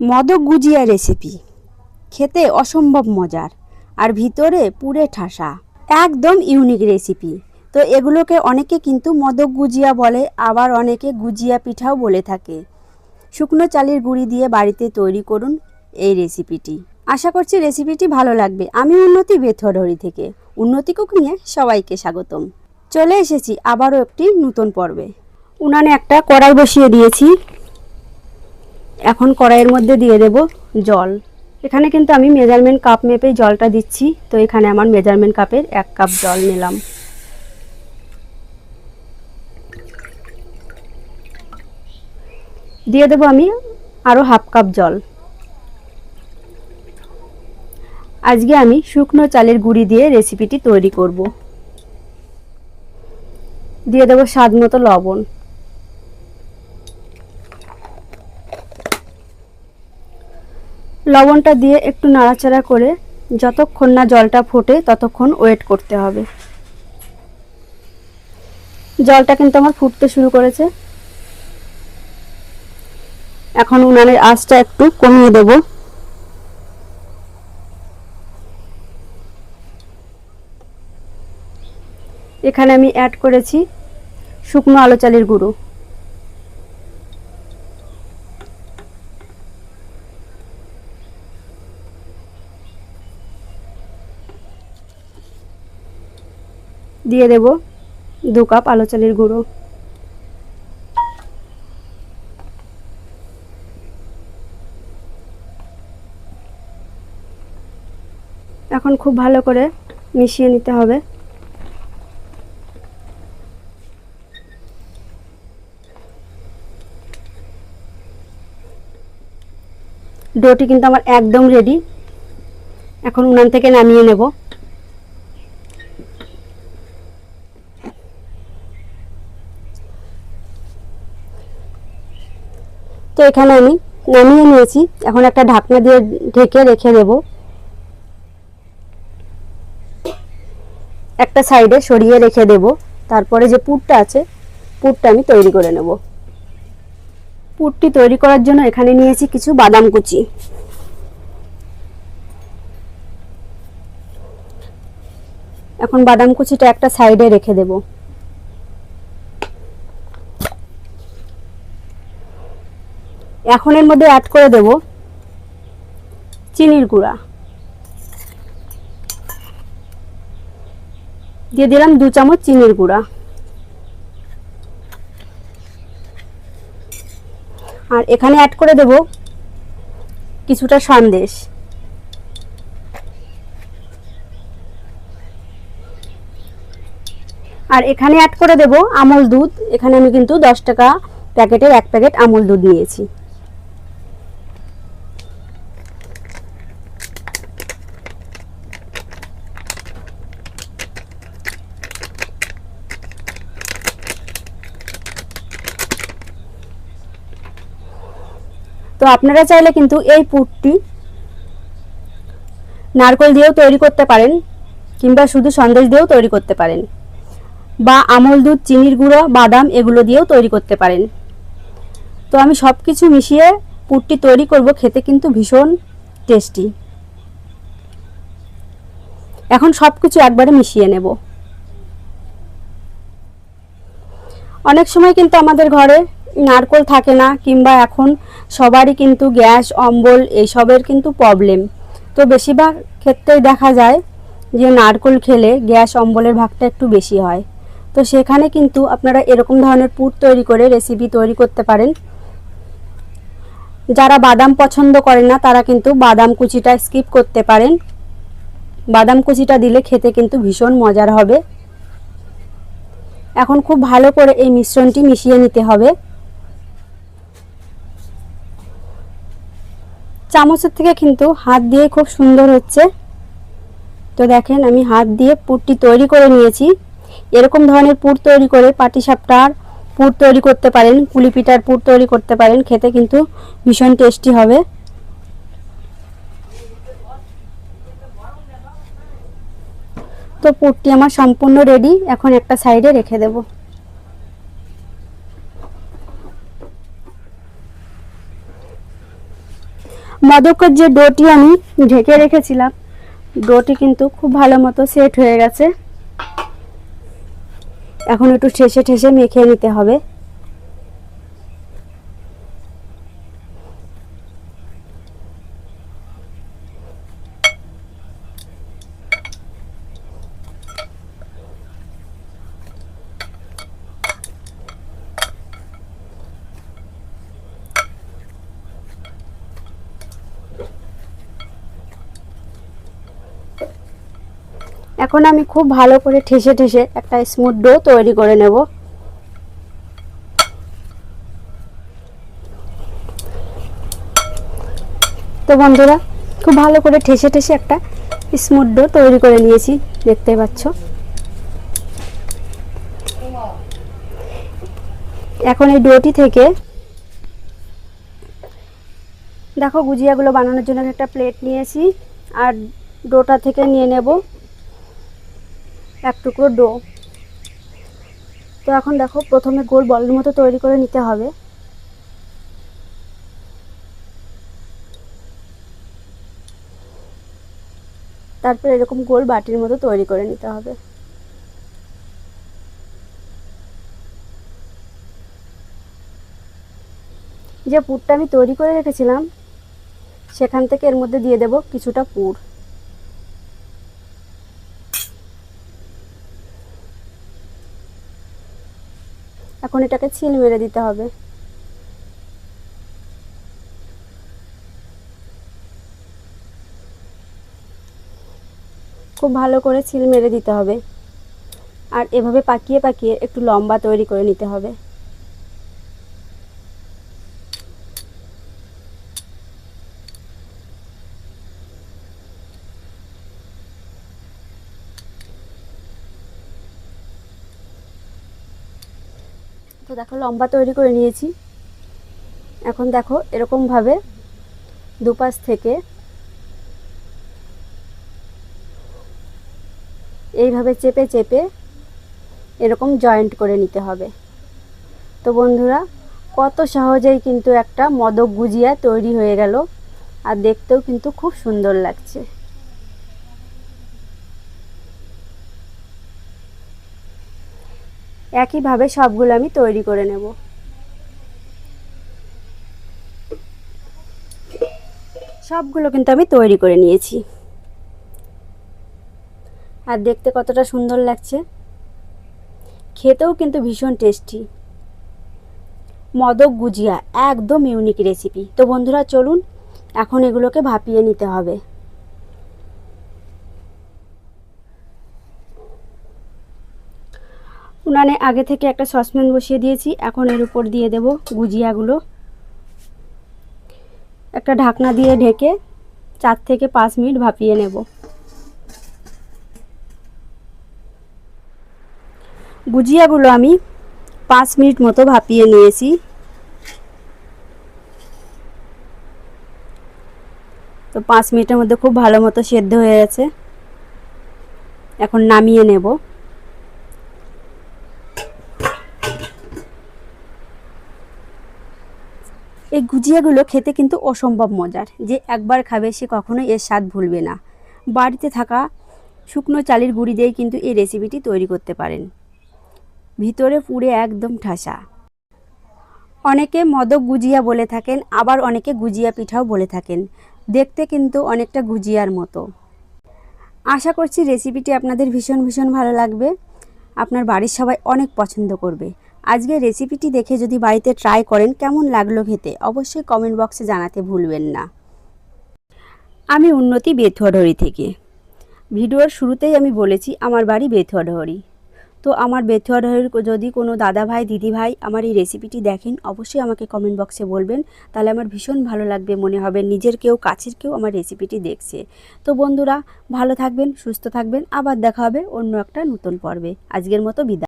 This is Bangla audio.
মদক গুজিয়া রেসিপি খেতে অসম্ভব মজার, আর ভিতরে পুরে ঠাসা। একদম ইউনিক রেসিপি তো এগুলোকে অনেকে কিন্তু মদক গুজিয়া বলে, আবার অনেকে গুজিয়া পিঠাও বলে থাকে। শুকনো চালের গুঁড়ি দিয়ে বাড়িতে তৈরি করুন এই রেসিপিটি আশা করছি রেসিপিটি ভালো লাগবে। আমি উন্নতি বেথরহরি থেকে। উন্নতি কুকিংয়ে সবাইকে স্বাগতম। চলে এসেছি আবারও একটি নতুন পর্বে। উনানে একটা কড়াই বসিয়ে দিয়েছি। এখন কড়াইয়ের মধ্যে দিয়ে দেব জল। এখানে কিন্তু আমি মেজারমেন্ট কাপ মেপেই জলটা দিচ্ছি, তো এখানে আমার মেজারমেন্ট কাপের এক কাপ জল নিলাম। দিয়ে দেবো আমি আরও হাফ কাপ জল। আজকে আমি শুকনো চালের গুঁড়ি দিয়ে রেসিপিটি তৈরি করব। দিয়ে দেবো স্বাদ মতো লবণ। লবণটা দিয়ে একটু নাড়াচাড়া করে যতক্ষণ না জলটা ফোটে ততক্ষণ ওয়েট করতে হবে। জলটা কিন্তু আমার ফুটতে শুরু করেছে। এখন উনানের আঁচটা একটু কমিয়ে দেব। এখানে আমি অ্যাড করেছি শুকনো আলো চালের গুঁড়ো। দিয়ে দেব দু কাপ আলো চালের গুঁড়ো। এখন খুব ভালো করে মিশিয়ে নিতে হবে। ডোটি কিন্তু আমার একদম রেডি এখন উনান থেকে নামিয়ে নেব। তো এখানে আমি নামিয়ে নিয়েছি। এখন একটা ঢাকনা দিয়ে ঢেকে রেখে দেব। একটা সাইডে সরিয়ে রেখে দেব। তারপরে যে পুরটা আছে, পুরটা আমি তৈরি করে নেব। পুরটি তৈরি করার জন্য এখানে নিয়েছি কিছু বাদাম কুচি। এখন বাদাম কুচিটা একটা সাইডে রেখে দেবো। এখন এর মধ্যে অ্যাড করে দেব চিনির গুঁড়া। দিয়ে দিলাম দু চামচ চিনির গুঁড়া। আর এখানে অ্যাড করে দেব কিছুটা সন্দেশ। আর এখানে অ্যাড করে দেব আমল দুধ। এখানে আমি কিন্তু দশ টাকা প্যাকেটের এক প্যাকেট আমল দুধ নিয়েছি। তো আপনারা চাইলে কিন্তু এই পুরটি নারকল দিয়েও তৈরি করতে পারেন, কিংবা শুধু সন্দেশ দিয়েও তৈরি করতে পারেন, বা আমল দুধ, চিনির গুঁড়ো, বাদাম এগুলো দিয়েও তৈরি করতে পারেন। তো আমি সব কিছু মিশিয়ে পুরটি তৈরি করব, খেতে কিন্তু ভীষণ টেস্টি। এখন সব কিছু একবারে মিশিয়ে নেব। অনেক সময় কিন্তু আমাদের ঘরে নারকল থাকে না, কিংবা এখন সবারই কিন্তু গ্যাস, অম্বল এইসবের কিন্তু প্রবলেম তো বেশিরভাগ ক্ষেত্রেই দেখা যায় যে নারকোল খেলে গ্যাস, অম্বলের ভাগটা একটু বেশি হয়। তো সেখানে কিন্তু আপনারা এরকম ধরনের পুর তৈরি করে রেসিপি তৈরি করতে পারেন। যারা বাদাম পছন্দ করেন না, তারা কিন্তু বাদাম কুচিটা স্কিপ করতে পারেন। বাদাম কুচিটা দিলে খেতে কিন্তু ভীষণ মজার হবে। এখন খুব ভালো করে এই মিশ্রণটি মিশিয়ে নিতে হবে। চামচের থেকে কিন্তু হাত দিয়ে খুব সুন্দর হচ্ছে। তো দেখেন, আমি হাত দিয়ে পুরটি তৈরি করে নিয়েছি। এরকম ধরনের পুর তৈরি করে পাটিসাপটার পুর তৈরি করতে পারেন কুলি পিঠার পুর তৈরি করতে পারেন, খেতে কিন্তু ভীষণ টেস্টি হবে। তো পুরটি আমার সম্পূর্ণ রেডি, এখন একটা সাইডে রেখে দেবো। মদকের যে ডোটি আমি ঢেকে রেখেছিলাম, ডোটি কিন্তু খুব ভালো মতো সেট হয়ে গেছে। এখন একটু ঠেসে ঠেসে মেখে নিতে হবে। এখন আমি খুব ভালো করে ঠেসে ঠেসে একটা স্মুথ ডো তৈরি করে নেব। তো বন্ধুরা, খুব ভালো করে ঠেসে ঠেসে একটা স্মুথ ডো তৈরি করে নিয়েছি, দেখতে পাচ্ছ। এখন এই ডোটি থেকে দেখো, গুজিয়াগুলো বানানোর জন্য একটা প্লেট নিয়েছি, আর ডোটা থেকে নিয়ে নেব। এক টুকরো ডো। তো এখন দেখো, প্রথমে গোল বলের মতো তৈরি করে নিতে হবে। তারপর এরকম গোল বাটির মতো তৈরি করে নিতে হবে। যে পুরটা আমি তৈরি করে রেখেছিলাম, সেখান থেকে এর মধ্যে দিয়ে দেব কিছুটা পুর। এখন এটাকে ছিল মেরে দিতে হবে। খুব ভালো করে ছিল মেরে দিতে হবে। আর এভাবে পাকিয়ে পাকিয়ে একটু লম্বা তৈরি করে নিতে হবে। তো দেখো, লম্বা তৈরি করে নিয়েছি। এখন দেখো এরকমভাবে দুপাশ থেকে এইভাবে চেপে চেপে এরকম জয়েন্ট করে নিতে হবে। তো বন্ধুরা, কত সহজেই কিন্তু একটা মদক গুজিয়া তৈরি হয়ে গেল, আর দেখতেও কিন্তু খুব সুন্দর লাগছে। একইভাবে সবগুলো আমি তৈরি করে নেব। সবগুলো কিন্তু আমি তৈরি করে নিয়েছি। আর দেখতে কতটা সুন্দর লাগছে। খেতেও কিন্তু ভীষণ টেস্টি মদক গুজিয়া, একদম ইউনিক রেসিপি তো বন্ধুরা, চলুন, এখন এগুলোকে ভাপিয়ে নিতে হবে। উনানে আগে থেকে একটা সসপ্যান বসিয়ে দিয়েছি, এখন এর উপর দিয়ে দেব গুজিয়াগুলো। একটা ঢাকনা দিয়ে ঢেকে চার থেকে পাঁচ মিনিট ভাপিয়ে নেব। গুজিয়াগুলো আমি পাঁচ মিনিট মতো ভাপিয়ে নিয়েছি। তো পাঁচ মিনিটের মধ্যে খুব ভালো মতো সেদ্ধ হয়ে গেছে। এখন নামিয়ে নেব। এই গুজিয়াগুলো খেতে কিন্তু অসম্ভব মজার। যে একবার খাবে সে কখনোই এর স্বাদ ভুলবে না। বাড়িতে থাকা শুকনো চালের গুঁড়ি দিয়ে কিন্তু এই রেসিপিটি তৈরি করতে পারেন। ভিতরে পুড়ে একদম ঠাসা। অনেকে মদক গুজিয়া বলে থাকেন, আবার অনেকে গুজিয়া পিঠাও বলে থাকেন। দেখতে কিন্তু অনেকটা গুজিয়ার মতো। আশা করছি রেসিপিটি আপনাদের ভীষণ ভীষণ ভালো লাগবে। আপনার বাড়ির সবাই অনেক পছন্দ করবে। আজকে রেসিপিটি দেখে যদি বাড়িতে ট্রাই করেন, কেমন লাগল খেতে, অবশ্যই কমেন্ট বক্সে জানাতে ভুলবেন না। আমি উন্নতি বেথুয়াডহরি থেকে। ভিডিওর শুরুতেই আমি বলেছি, আমার বাড়ি বেথুয়াডহরি তো আমার বেথুয়াডহরির যদি কোনো দাদা ভাই দিদি ভাই আমার এই রেসিপিটি দেখেন, অবশ্যই আমাকে কমেন্ট বক্সে বলবেন। তাহলে আমার ভীষণ ভালো লাগবে, মনে হবে নিজের কেউ, কাছের কেউ আমার রেসিপিটি দেখছে। তো বন্ধুরা, ভালো থাকবেন, সুস্থ থাকবেন, আবার দেখা হবে অন্য একটা নতুন পর্বে। আজকের মতো বিদায়।